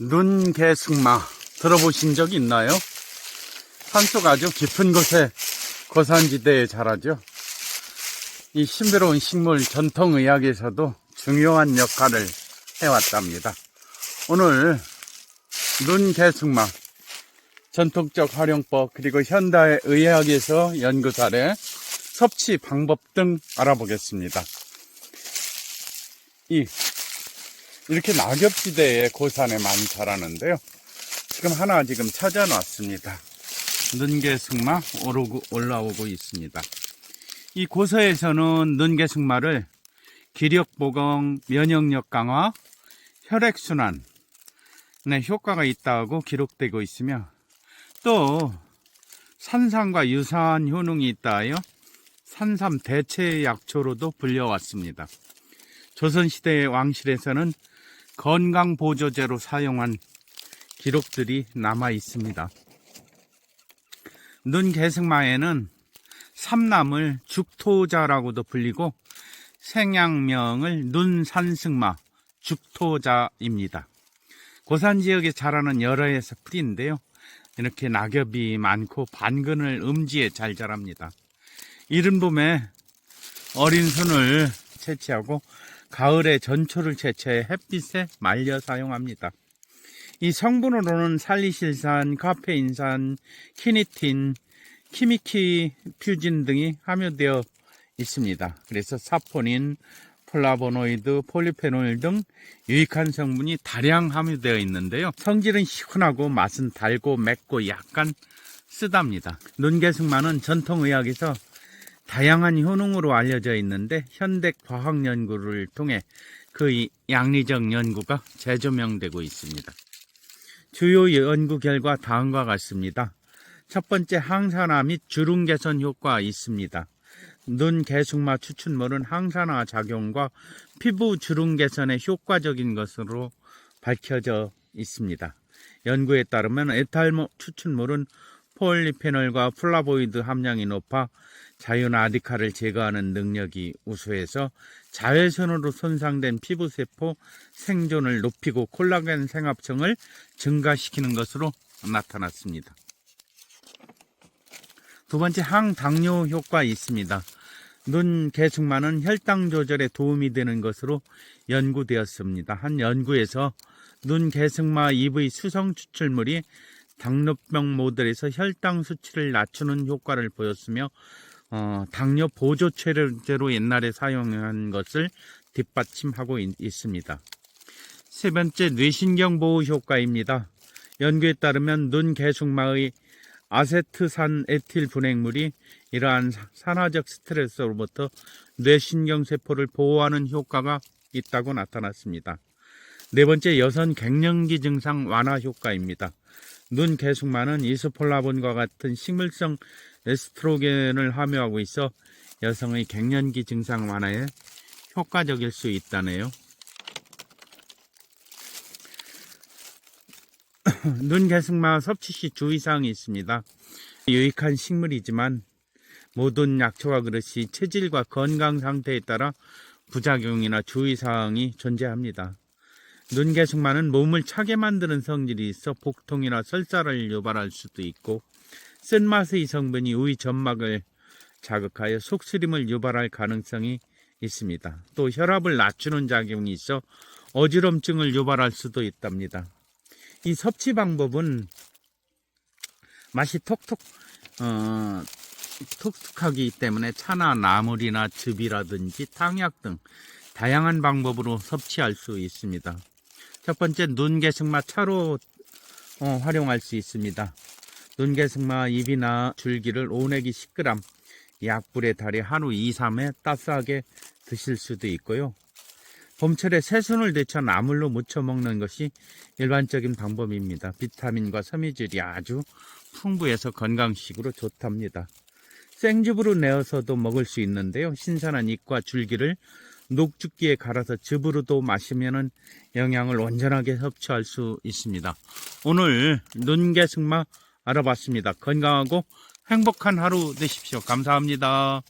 눈개승마 들어보신 적 있나요? 산속 아주 깊은 곳에 고산지대에 자라죠. 이 신비로운 식물 전통의학에서도 중요한 역할을 해왔답니다. 오늘 눈개승마 전통적 활용법 그리고 현대 의학에서 연구 사례 섭취 방법 등 알아보겠습니다. 이 이렇게 낙엽지대에 고산에 많이 자라는데요. 지금 하나 지금 찾아놨습니다. 능계승마 오르고 올라오고 있습니다. 이 고서에서는 능계승마를 기력 보강, 면역력 강화, 혈액 순환 네, 효과가 있다고 기록되고 있으며 또 산삼과 유사한 효능이 있다하여 산삼 대체 약초로도 불려왔습니다. 조선시대의 왕실에서는 건강보조제로 사용한 기록들이 남아 있습니다. 눈개승마에는 삼남을 죽토자라고도 불리고 생양명을 눈산승마 죽토자입니다. 고산 지역에 자라는 여러 해서 풀인데요. 이렇게 낙엽이 많고 반근을 음지에 잘 자랍니다. 이른 봄에 어린 순을 채취하고 가을에 전초를 채취해 햇빛에 말려 사용합니다. 이 성분으로는 살리실산, 카페인산, 키니틴, 키미키 퓨진 등이 함유되어 있습니다. 그래서 사포닌, 플라보노이드, 폴리페놀 등 유익한 성분이 다량 함유되어 있는데요. 성질은 시원하고 맛은 달고 맵고 약간 쓰답니다. 눈개승마는 전통의학에서 다양한 효능으로 알려져 있는데 현대 과학 연구를 통해 그 양리적 연구가 재조명되고 있습니다. 주요 연구 결과 다음과 같습니다. 첫 번째 항산화 및 주름 개선 효과 있습니다. 눈 개숙마 추출물은 항산화 작용과 피부 주름 개선에 효과적인 것으로 밝혀져 있습니다. 연구에 따르면 에탈모 추출물은 폴리페놀과 플라보이드 함량이 높아 자유나디카를 제거하는 능력이 우수해서 자외선으로 손상된 피부세포 생존을 높이고 콜라겐 생합성을 증가시키는 것으로 나타났습니다. 두 번째 항당뇨 효과 있습니다. 눈 개숙만은 혈당 조절에 도움이 되는 것으로 연구되었습니다. 한 연구에서 눈 개승마 EV 수성 추출물이 당뇨병 모델에서 혈당 수치를 낮추는 효과를 보였으며 어, 당뇨 보조 체제로 옛날에 사용한 것을 뒷받침하고 있, 있습니다. 세 번째 뇌신경 보호 효과입니다. 연구에 따르면 눈 개숙마의 아세트산 에틸 분해물이 이러한 산화적 스트레스로부터 뇌신경 세포를 보호하는 효과가 있다고 나타났습니다. 네 번째 여성 갱년기 증상 완화 효과입니다. 눈 개숙만은 이소폴라본과 같은 식물성 에스트로겐을 함유하고 있어 여성의 갱년기 증상 완화에 효과적일 수 있다네요. 눈 개승마 섭취 시 주의사항이 있습니다. 유익한 식물이지만 모든 약초와 그릇이 체질과 건강 상태에 따라 부작용이나 주의사항이 존재합니다. 눈개숙마는 몸을 차게 만드는 성질이 있어 복통이나 설사를 유발할 수도 있고 쓴맛의 성분이 우위 점막을 자극하여 속쓰림을 유발할 가능성이 있습니다. 또 혈압을 낮추는 작용이 있어 어지럼증을 유발할 수도 있답니다. 이 섭취 방법은 맛이 톡톡 어, 톡톡하기 때문에 차나 나물이나 즙이라든지 탕약 등 다양한 방법으로 섭취할 수 있습니다. 첫 번째 눈 개승마 차로 어, 활용할 수 있습니다. 눈개승마 잎이나 줄기를 5내기 10g 약불에 달여 하루 2, 3회 따스하게 드실 수도 있고요. 봄철에 새순을 데쳐 나물로 무쳐 먹는 것이 일반적인 방법입니다. 비타민과 섬유질이 아주 풍부해서 건강식으로 좋답니다. 생즙으로 내어서도 먹을 수 있는데요. 신선한 잎과 줄기를 녹죽기에 갈아서 즙으로도 마시면 영양을 온전하게 섭취할 수 있습니다. 오늘 눈개승마 알아봤습니다. 건강하고 행복한 하루 되십시오. 감사합니다.